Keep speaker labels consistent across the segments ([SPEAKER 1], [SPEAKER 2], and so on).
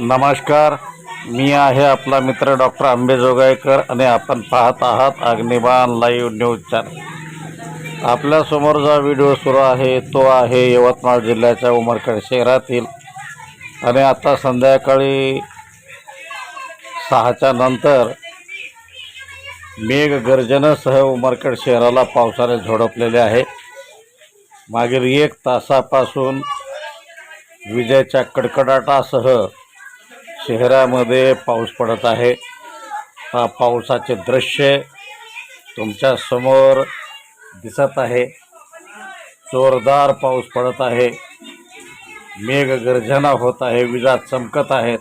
[SPEAKER 1] नमस्कार. मी आहे आपला मित्र डॉक्टर आंबेजोगाईकर आणि आपण पाहत आहात अग्निबाण लाईव्ह न्यूज चॅनल. आपल्यासमोर जो व्हिडिओ सुरू आहे तो आहे यवतमाळ जिल्ह्याच्या उमरखेड शहरातील. आणि आता संध्याकाळी सहाच्या नंतर मेघगर्जनेसह उमरखेड शहराला पावसाने झोडपलेले आहे. मागील एक तासापासून विजेच्या कडकडाटासह शहरामध्ये पाऊस पडत आहे. हा पावसाचे दृश्य तुमच्यासमोर दिसत आहे. जोरदार पाऊस पडत आहे. मेघगर्जना होत आहे विजा चमकत आहेत.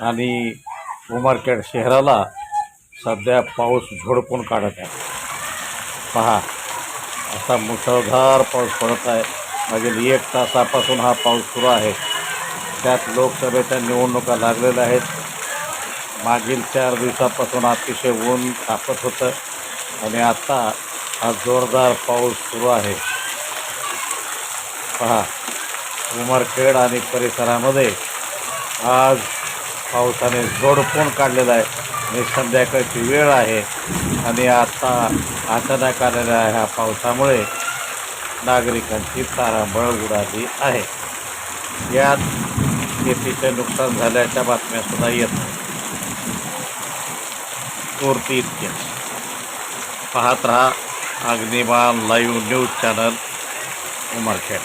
[SPEAKER 1] आणि उमरखेड शहराला सध्या पाऊस झोडपून काढत आहे. पहा असा मुसळधार पाऊस पडत आहे. मागील एक तासापासून हा पाऊस सुरू आहे. त्यात लोकसभेच्या निवडणुका लागलेल्या आहेत. मागील चार दिवसापासून अतिशय ऊन तापत होतं आणि आता हा जोरदार पाऊस सुरू आहे. पहा उमरखेड आणि परिसरामध्ये आज पावसाने जोडपून काढलेला आहे. आणि संध्याकाळची वेळ आहे आणि आता अचानक आलेल्या ह्या पावसामुळे नागरिकांची तारांबळ उडाली आहे. यात शेतीचे नुकसान झाल्याच्या बातम्यासुद्धा येत नाही. पुरती इतके. पाहत राहा Agniban live news channel Umarkhed.